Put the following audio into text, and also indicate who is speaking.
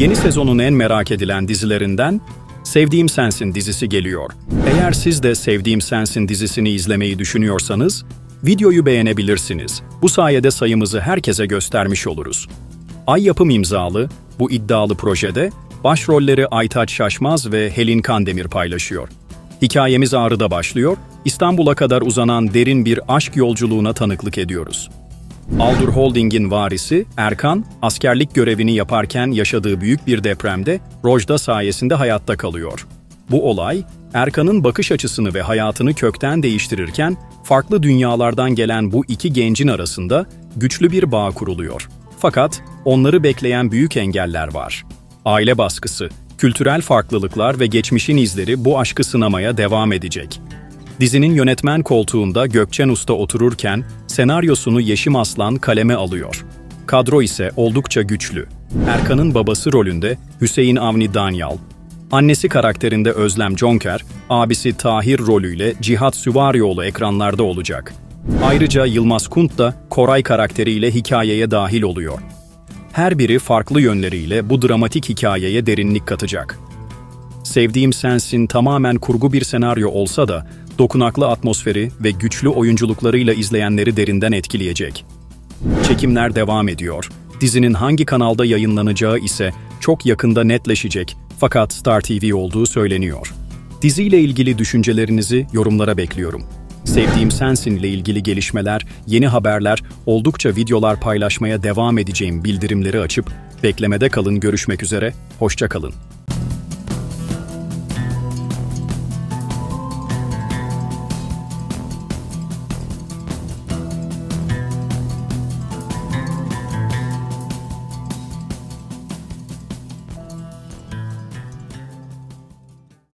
Speaker 1: Yeni sezonun en merak edilen dizilerinden Sevdiğim Sensin dizisi geliyor. Eğer siz de Sevdiğim Sensin dizisini izlemeyi düşünüyorsanız, videoyu beğenebilirsiniz. Bu sayede sayımızı herkese göstermiş oluruz. Ay Yapım imzalı bu iddialı projede başrolleri Aytaç Şaşmaz ve Helin Kandemir paylaşıyor. Hikayemiz Ağrı'da başlıyor, İstanbul'a kadar uzanan derin bir aşk yolculuğuna tanıklık ediyoruz. Aldur Holding'in varisi Erkan, askerlik görevini yaparken yaşadığı büyük bir depremde Rojda sayesinde hayatta kalıyor. Bu olay, Erkan'ın bakış açısını ve hayatını kökten değiştirirken, farklı dünyalardan gelen bu iki gencin arasında güçlü bir bağ kuruluyor. Fakat onları bekleyen büyük engeller var. Aile baskısı, kültürel farklılıklar ve geçmişin izleri bu aşkı sınamaya devam edecek. Dizinin yönetmen koltuğunda Gökçen Usta otururken senaryosunu Yeşim Aslan kaleme alıyor. Kadro ise oldukça güçlü. Erkan'ın babası rolünde Hüseyin Avni Danyal, annesi karakterinde Özlem Conker, abisi Tahir rolüyle Cihat Süvarioğlu ekranlarda olacak. Ayrıca Yılmaz Kunt da Koray karakteriyle hikayeye dahil oluyor. Her biri farklı yönleriyle bu dramatik hikayeye derinlik katacak. Sevdiğim Sensin tamamen kurgu bir senaryo olsa da dokunaklı atmosferi ve güçlü oyunculuklarıyla izleyenleri derinden etkileyecek. Çekimler devam ediyor. Dizinin hangi kanalda yayınlanacağı ise çok yakında netleşecek fakat Star TV olduğu söyleniyor. Diziyle ilgili düşüncelerinizi yorumlara bekliyorum. Sevdiğim Sensin ile ilgili gelişmeler, yeni haberler, oldukça videolar paylaşmaya devam edeceğim bildirimleri açıp beklemede kalın görüşmek üzere, hoşça kalın.